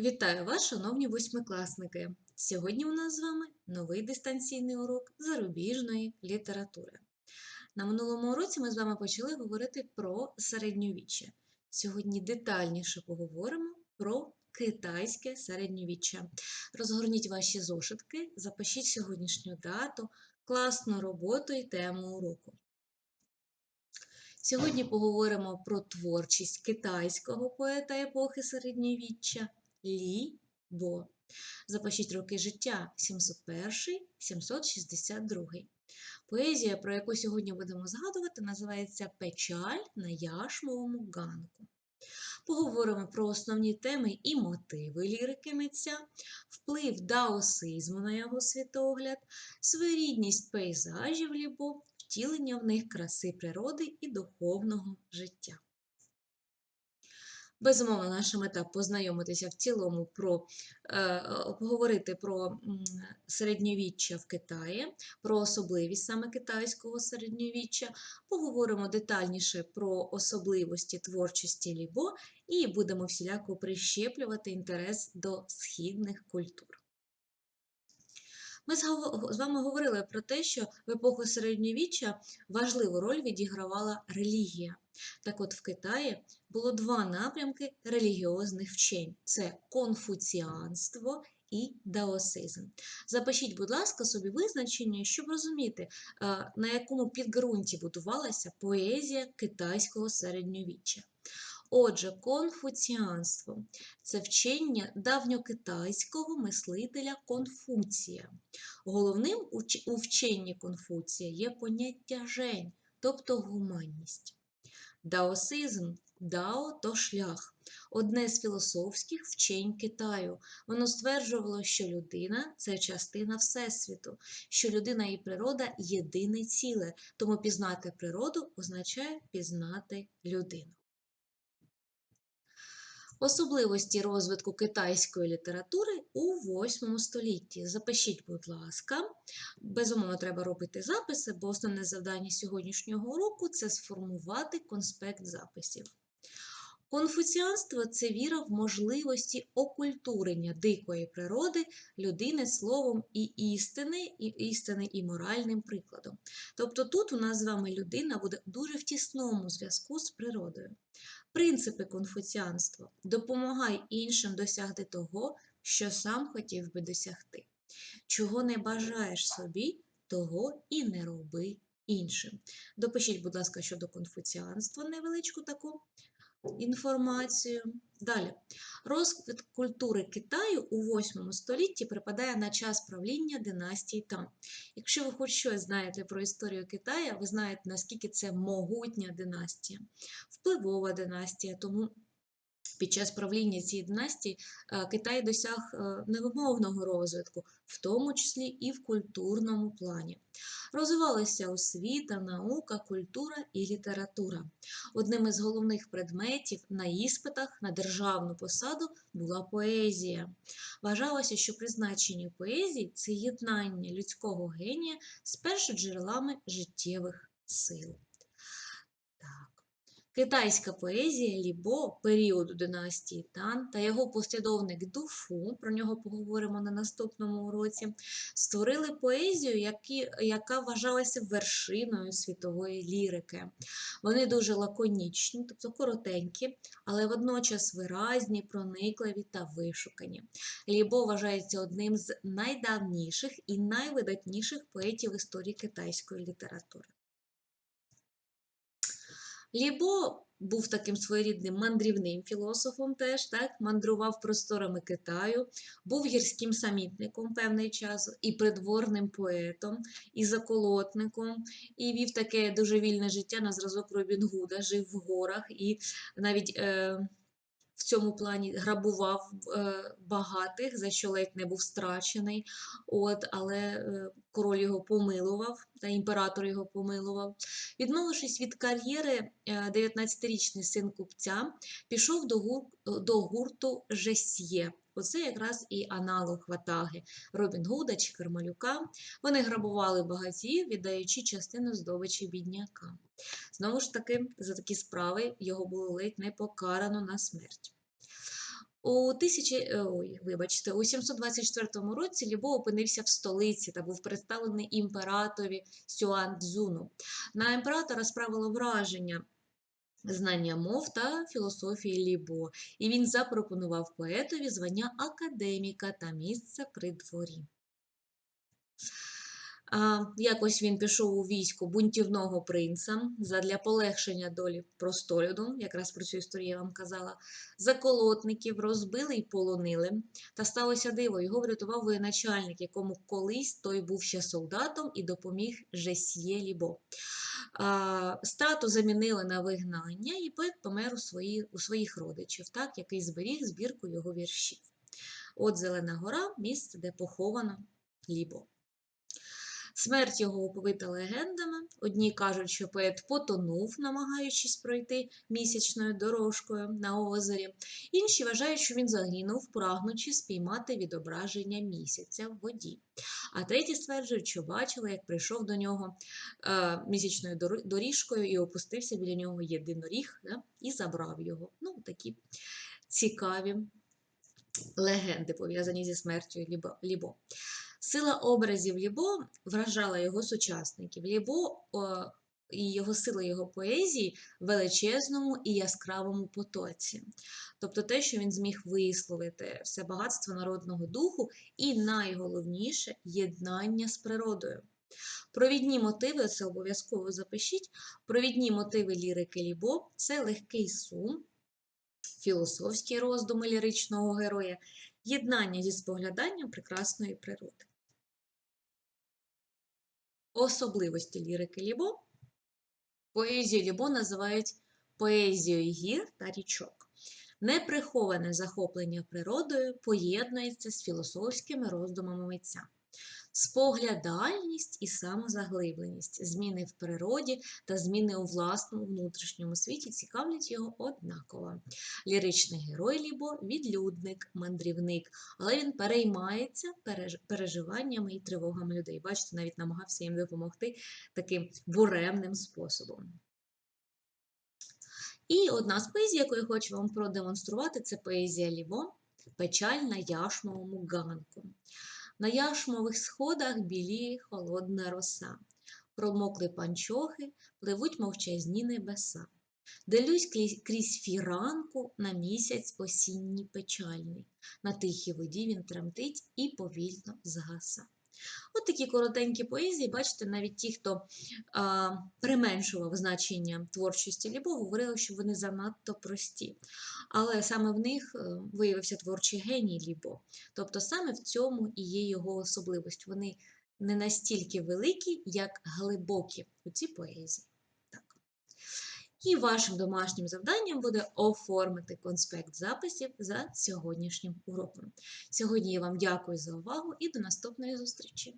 Вітаю вас, шановні восьмикласники! Сьогодні у нас з вами новий дистанційний урок зарубіжної літератури. На минулому уроці ми з вами почали говорити про середньовіччя. Сьогодні детальніше поговоримо про китайське середньовіччя. Розгорніть ваші зошитки, запишіть сьогоднішню дату, класну роботу і тему уроку. Сьогодні поговоримо про творчість китайського поета епохи середньовіччя Лі Бо. Запишіть роки життя 701-762. Поезія, про яку сьогодні будемо згадувати, називається Печаль на яшмовому ганку. Поговоримо про основні теми і мотиви лірики митця, вплив даосизму на його світогляд, своєрідність пейзажів Лібо, втілення в них краси природи і духовного життя. Безумовно, наша мета познайомитися в цілому про е, поговорити про середньовіччя в Китаї, про особливість саме китайського середньовіччя. Поговоримо детальніше про особливості творчості Лібо і будемо всіляко прищеплювати інтерес до східних культур. Ми з вами говорили про те, що в епоху середньовіччя важливу роль відігравала релігія. Так от в Китаї було два напрямки релігіозних вчень: це конфуціанство і даосизм. Запишіть, будь ласка, собі визначення, щоб розуміти, на якому підґрунті будувалася поезія китайського середньовіччя. Отже, конфуціанство це вчення давньокитайського мислителя Конфуція. Головним у вченні Конфуція є поняття жень, тобто гуманність. Даосизм дао то шлях, одне з філософських вчень Китаю. Воно стверджувало, що людина це частина Всесвіту, що людина і природа єдине ціле, тому пізнати природу означає пізнати людину. Особливості розвитку китайської літератури у VIII столітті. Запишіть, будь ласка, безумовно, треба робити записи, бо основне завдання сьогоднішнього уроку це сформувати конспект записів. Конфуціанство це віра в можливості окультурення дикої природи, людини словом і істини, і істини і моральним прикладом. Тобто тут у нас з вами людина буде дуже в тісному зв'язку з природою. Принципи конфуціанства допомагай іншим досягти того, що сам хотів би досягти. Чого не бажаєш собі, того і не роби іншим. Допишіть, будь ласка, щодо конфуціанства невеличку таку інформацію. Далі, розквіт культури Китаю у 8 столітті припадає на час правління династії Тан. Якщо ви хоч щось знаєте про історію Китаю, ви знаєте, наскільки це могутня династія, впливова династія. Тому під час правління цієї династії е, Китай досяг е, невимовного розвитку, в тому числі і в культурному плані. Розвивалися освіта, наука, культура і література. Одним із головних предметів на іспитах на державну посаду була поезія. Вважалося, що призначення поезії це єднання людського генія з першоджерелами життєвих сил. Китайська поезія Лібо періоду династії Тан та його послідовник Дуфу, про нього поговоримо на наступному уроці, створили поезію, які, яка вважалася вершиною світової лірики. Вони дуже лаконічні, тобто коротенькі, але водночас виразні, проникливі та вишукані. Лібо вважається одним з найдавніших і найвидатніших поетів історії китайської літератури. Лібо був таким своєрідним мандрівним філософом, теж так, мандрував просторами Китаю, був гірським самітником певний час, і придворним поетом, і заколотником, і вів таке дуже вільне життя на зразок Робін Гуда, жив в горах і навіть. Е, в цьому плані грабував е, багатих, за що ледь не був страчений. От, Але е, король його помилував, та імператор його помилував. Відмовившись від кар'єри, 19-річний е, син купця пішов до, гур, до гурту Жесьє. Оце якраз і аналог ватаги Робін Гуда чи Кермалюка. Вони грабували багатів, віддаючи частину здобичі бідняка. Знову ж таки, за такі справи його було ледь не покарано на смерть. У тисячі, е, ой, вибачте, у 724 році Лібо опинився в столиці та був представлений імператорі Сюан Сюанцзуну. На імператора справило враження знання мов та філософії Лібо, і він запропонував поетові звання академіка та місце при дворі. Якось він пішов у військо бунтівного принца задля полегшення долі простолюду, якраз про цю історію я вам казала. Заколотників розбили і полонили. Та сталося диво. Його врятував воєначальник, якому колись той був ще солдатом і допоміг Жесьє Лібо. Страту замінили на вигнання, і поет помер у, свої, у своїх родичів, так, який зберіг збірку його віршів. От Зелена гора місце, де поховано Лібо. Смерть його оповита легендами. Одні кажуть, що поет потонув, намагаючись пройти місячною дорожкою на озері. Інші вважають, що він загинув, прагнучи спіймати відображення місяця в воді. А треті стверджують, що бачили, як прийшов до нього е, місячною доріжкою і опустився біля нього єдиноріг да, і забрав його. Ну, такі цікаві легенди пов'язані зі смертю Лібо. Сила образів Лібо вражала його сучасників. Лібо і його сила його поезії в величезному і яскравому потоці. Тобто те, що він зміг висловити все багатство народного духу, і найголовніше єднання з природою. Провідні мотиви, це обов'язково запишіть. Провідні мотиви лірики Лібо це легкий сум, філософські роздуми ліричного героя, єднання зі спогляданням прекрасної природи. Особливості лірики Лібо. Поезію Лібо називають поезією гір та річок. Неприховане захоплення природою поєднується з філософськими роздумами митця споглядальність і самозаглибленість, зміни в природі та зміни у власному внутрішньому світі цікавлять його однаково. Ліричний герой Лібо відлюдник, мандрівник, але він переймається переживаннями і тривогами людей. Бачите, навіть намагався їм допомогти таким буремним способом. І одна з поезій, яку я хочу вам продемонструвати, це поезія Ліво Печаль на яшмовому ганку. На яшмових сходах біліє холодна роса, промокли панчохи, пливуть мовчазні небеса. Делюсь крізь фіранку на місяць осінній печальний. На тихій воді він тремтить і повільно згаса. От такі коротенькі поезії, бачите, навіть ті, хто а, применшував значення творчості Лібо, говорили, що вони занадто прості. Але саме в них е, виявився творчий геній Лібо. Тобто саме в цьому і є його особливість. Вони не настільки великі, як глибокі у цій поезії. І вашим домашнім завданням буде оформити конспект записів за сьогоднішнім уроком. Сьогодні я вам дякую за увагу і до наступної зустрічі!